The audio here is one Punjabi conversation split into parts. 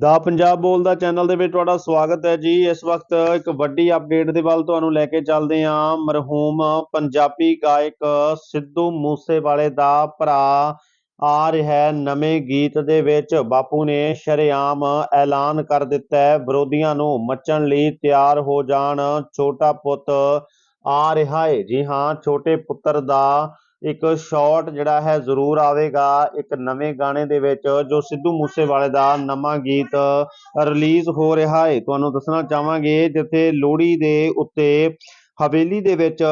ਦਾ ਪੰਜਾਬ ਬੋਲਦਾ ਚੈਨਲ ਦੇ ਵਿੱਚ ਤੁਹਾਡਾ ਸਵਾਗਤ ਹੈ ਜੀ। ਇਸ ਵਕਤ ਇੱਕ ਵੱਡੀ ਅਪਡੇਟ ਦੇ ਵੱਲ ਤੁਹਾਨੂੰ ਲੈ ਕੇ ਚੱਲਦੇ ਹਾਂ। ਮਰਹੂਮ ਪੰਜਾਬੀ ਗਾਇਕ ਸਿੱਧੂ ਮੂਸੇਵਾਲੇ ਦਾ ਭਰਾ ਆ ਰਿਹਾ ਹੈ ਨਵੇਂ ਗੀਤ ਦੇ ਵਿੱਚ। ਬਾਪੂ ਨੇ ਸ਼ਰੇਆਮ ਐਲਾਨ ਕਰ ਦਿੱਤਾ ਹੈ। ਵਿਰੋਧੀਆਂ ਨੂੰ ਮੱਚਣ ਲਈ ਤਿਆਰ ਹੋ ਜਾਣ ਛੋਟਾ ਪੁੱਤ ਆ ਰਿਹਾ ਹੈ। ਜੀ ਹਾਂ, ਛੋਟੇ ਪੁੱਤਰ ਦਾ ਇੱਕ ਸ਼ਾਟ ਜਿਹੜਾ ਹੈ ਜ਼ਰੂਰ ਆਵੇਗਾ, ਇੱਕ ਨਵੇਂ ਗਾਣੇ ਦੇ ਵਿੱਚ ਜੋ ਸਿੱਧੂ ਮੂਸੇਵਾਲੇ ਦਾ ਨਵਾਂ ਗੀਤ ਰਿਲੀਜ਼ ਹੋ ਰਿਹਾ ਹੈ। ਤੁਹਾਨੂੰ ਦੱਸਣਾ ਚਾਹਾਂਗੇ, ਜਿੱਥੇ ਲੋਹੜੀ ਦੇ ਉੱਤੇ ਹਵੇਲੀ ਦੇ ਵਿੱਚ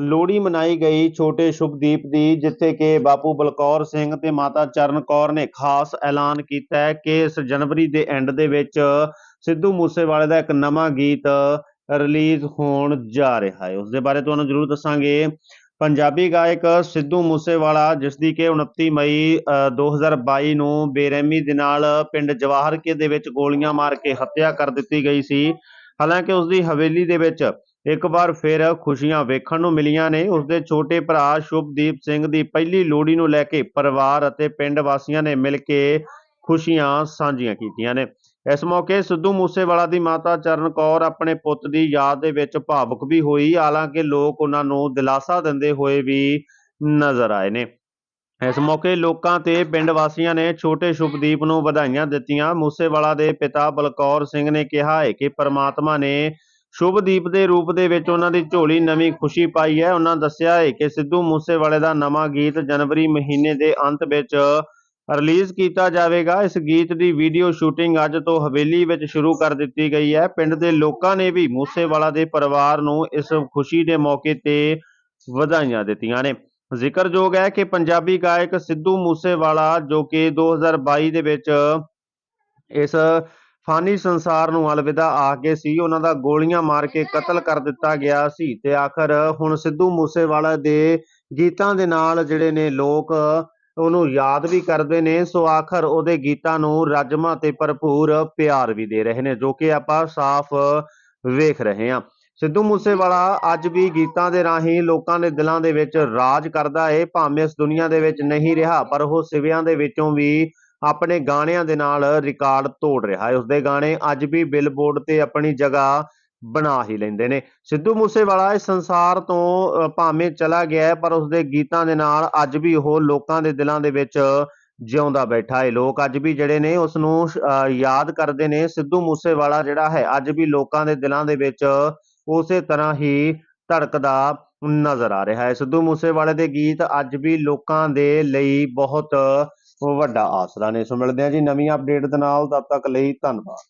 ਲੋਹੜੀ ਮਨਾਈ ਗਈ ਛੋਟੇ ਸ਼ੁਭਦੀਪ ਦੀ, ਜਿੱਥੇ ਕਿ ਬਾਪੂ ਬਲਕੌਰ ਸਿੰਘ ਤੇ ਮਾਤਾ ਚਰਨ ਕੌਰ ਨੇ ਖਾਸ ਐਲਾਨ ਕੀਤਾ ਹੈ ਕਿ ਇਸ ਜਨਵਰੀ ਦੇ ਐਂਡ ਦੇ ਵਿੱਚ ਸਿੱਧੂ ਮੂਸੇਵਾਲੇ ਦਾ ਇੱਕ ਨਵਾਂ ਗੀਤ ਰਿਲੀਜ਼ ਹੋਣ ਜਾ ਰਿਹਾ ਹੈ। ਉਸ ਦੇ ਬਾਰੇ ਤੁਹਾਨੂੰ ਜ਼ਰੂਰ ਦੱਸਾਂਗੇ। ਪੰਜਾਬੀ ਗਾਇਕ ਸਿੱਧੂ ਮੂਸੇਵਾਲਾ ਜਿਸ ਦੀ ਕਿ 29 ਮਈ ਅ, 2022 ਨੂੰ ਬੇਰਹਿਮੀ ਦੇ ਨਾਲ ਪਿੰਡ ਜਵਾਹਰਕੇ ਦੇ ਵਿੱਚ ਗੋਲੀਆਂ ਮਾਰ ਕੇ ਹੱਤਿਆ ਕਰ ਦਿੱਤੀ ਗਈ ਸੀ। ਹਾਲਾਂਕਿ ਉਸ ਦੀ ਹਵੇਲੀ ਦੇ ਵਿੱਚ ਇੱਕ ਵਾਰ ਫਿਰ ਖੁਸ਼ੀਆਂ ਵੇਖਣ ਨੂੰ ਮਿਲੀਆਂ ਨੇ। ਉਸ ਦੇ ਛੋਟੇ ਭਰਾ ਸ਼ੁਭਦੀਪ ਸਿੰਘ ਦੀ ਪਹਿਲੀ ਲੋਹੜੀ ਨੂੰ ਲੈ ਕੇ ਪਰਿਵਾਰ ਅਤੇ ਪਿੰਡ ਵਾਸੀਆਂ ਨੇ ਮਿਲ ਕੇ ਖੁਸ਼ੀਆਂ ਸਾਂਝੀਆਂ ਕੀਤੀਆਂ ਨੇ। ਇਸ ਮੌਕੇ ਸਿੱਧੂ ਮੂਸੇਵਾਲਾ ਦੀ ਮਾਤਾ ਚਰਨ ਕੌਰ ਆਪਣੇ ਪੁੱਤ ਦੀ ਯਾਦ ਦੇ ਵਿੱਚ ਭਾਵੁਕ ਵੀ ਹੋਈ। ਹਾਲਾਂਕਿ ਲੋਕ ਉਹਨਾਂ ਨੂੰ ਦਿਲਾਸਾ ਦਿੰਦੇ ਹੋਏ ਵੀ ਨਜ਼ਰ ਆਏ ਨੇ। ਇਸ ਮੌਕੇ ਲੋਕਾਂ ਤੇ ਪਿੰਡ ਵਾਸੀਆਂ ਨੇ ਛੋਟੇ ਸ਼ੁਭਦੀਪ ਨੂੰ ਵਧਾਈਆਂ ਦਿੱਤੀਆਂ। ਮੂਸੇਵਾਲਾ ਦੇ ਪਿਤਾ ਬਲਕੌਰ ਸਿੰਘ ਨੇ ਕਿਹਾ ਹੈ ਕਿ ਪਰਮਾਤਮਾ ਨੇ ਸ਼ੁਭਦੀਪ ਦੇ ਰੂਪ ਦੇ ਵਿੱਚ ਉਹਨਾਂ ਦੀ ਝੋਲੀ ਨਵੀਂ ਖੁਸ਼ੀ ਪਾਈ ਹੈ। ਉਹਨਾਂ ਦੱਸਿਆ ਹੈ ਕਿ ਸਿੱਧੂ ਮੂਸੇਵਾਲੇ ਦਾ ਨਵਾਂ ਗੀਤ ਜਨਵਰੀ ਮਹੀਨੇ ਦੇ ਅੰਤ ਵਿੱਚ ਰਿਲੀਜ਼ ਕੀਤਾ ਜਾਵੇਗਾ। ਇਸ ਗੀਤ ਦੀ ਵੀਡੀਓ ਸ਼ੂਟਿੰਗ ਅੱਜ ਤੋਂ ਹਵੇਲੀ ਵਿੱਚ ਸ਼ੁਰੂ ਕਰ ਦਿੱਤੀ ਗਈ ਹੈ। ਪਿੰਡ ਦੇ ਲੋਕਾਂ ਨੇ ਵੀ ਮੂਸੇਵਾਲਾ ਦੇ ਪਰਿਵਾਰ ਨੂੰ ਇਸ ਖੁਸ਼ੀ ਦੇ ਮੌਕੇ ਤੇ ਵਧਾਈਆਂ ਦਿੱਤੀਆਂ ਨੇ। ਜ਼ਿਕਰਯੋਗ ਹੈ ਕਿ ਪੰਜਾਬੀ ਗਾਇਕ ਸਿੱਧੂ ਮੂਸੇਵਾਲਾ, ਜੋ ਕਿ 2022 ਦੇ ਵਿੱਚ ਇਸ ਫਾਨੀ ਸੰਸਾਰ ਨੂੰ ਅਲਵਿਦਾ ਆ ਕੇ ਸੀ, ਉਹਨਾਂ ਦਾ ਗੋਲੀਆਂ ਮਾਰ ਕੇ ਕਤਲ ਕਰ ਦਿੱਤਾ ਗਿਆ ਸੀ ਤੇ ਆਖਰ ਹੁਣ ਸਿੱਧੂ ਮੂਸੇਵਾਲਾ ਦੇ ਗੀਤਾਂ ਦੇ ਨਾਲ ਜਿਹੜੇ ਨੇ ਲੋਕ ਉਹਨੂੰ ਯਾਦ ਵੀ ਕਰਦੇ ਨੇ, ਸੋ ਆਖਰ ਉਹਦੇ ਗੀਤਾਂ ਨੂੰ ਰਜਮਾ ਤੇ ਭਰਪੂਰ ਪਿਆਰ ਵੀ ਦੇ ਰਹੇ ਨੇ, ਜੋ ਕਿ ਆਪਾਂ ਸਾਫ਼ ਵੇਖ ਰਹੇ ਹਾਂ। ਸਿੱਧੂ ਮੂਸੇਵਾਲਾ ਅੱਜ ਵੀ ਗੀਤਾਂ ਦੇ ਰਾਹੀਂ ਲੋਕਾਂ ਦੇ ਦਿਲਾਂ ਦੇ ਵਿੱਚ ਰਾਜ ਕਰਦਾ ਏ, ਭਾਵੇਂ ਇਸ ਦੁਨੀਆ ਦੇ ਵਿੱਚ ਨਹੀਂ ਰਿਹਾ, ਪਰ ਉਹ ਸਿਵਿਆਂ ਦੇ ਵਿੱਚੋਂ ਵੀ ਆਪਣੇ ਗਾਣਿਆਂ ਦੇ ਨਾਲ ਰਿਕਾਰਡ ਤੋੜ ਰਿਹਾ ਹੈ ਉਸਦੇ ਗਾਣੇ ਅੱਜ ਵੀ ਬਿਲਬੋਰਡ ਤੇ ਆਪਣੀ ਜਗ੍ਹਾ ਬਣਾ ਹੀ ਲੈਂਦੇ ਨੇ। ਸਿੱਧੂ ਮੂਸੇਵਾਲਾ ਇਸ ਸੰਸਾਰ ਤੋਂ ਭਾਵੇਂ ਚਲਾ ਗਿਆ ਹੈ, ਪਰ ਉਸਦੇ ਗੀਤਾਂ ਦੇ ਨਾਲ ਅੱਜ ਵੀ ਉਹ ਲੋਕਾਂ ਦੇ ਦਿਲਾਂ ਦੇ ਵਿੱਚ ਜਿਉਂਦਾ ਬੈਠਾ ਹੈ। ਲੋਕ ਅੱਜ ਵੀ ਜਿਹੜੇ ਨੇ ਉਸ ਨੂੰ ਯਾਦ ਕਰਦੇ ਨੇ। ਸਿੱਧੂ ਮੂਸੇਵਾਲਾ ਜਿਹੜਾ ਹੈ ਅੱਜ ਵੀ ਲੋਕਾਂ ਦੇ ਦਿਲਾਂ ਦੇ ਵਿੱਚ ਉਸੇ ਤਰ੍ਹਾਂ ਹੀ ਧੜਕਦਾ ਨਜ਼ਰ ਆ ਰਿਹਾ ਹੈ। ਸਿੱਧੂ ਮੂਸੇਵਾਲੇ ਦੇ ਗੀਤ ਅੱਜ ਵੀ ਲੋਕਾਂ ਦੇ ਲਈ ਬਹੁਤ ਵੱਡਾ ਆਸਰਾ ਨੇ। ਸੋ ਮਿਲਦੇ ਹਾਂ ਜੀ ਨਵੀਂ ਅਪਡੇਟ ਦੇ ਨਾਲ। ਤਦ ਤੱਕ ਲਈ ਧੰਨਵਾਦ।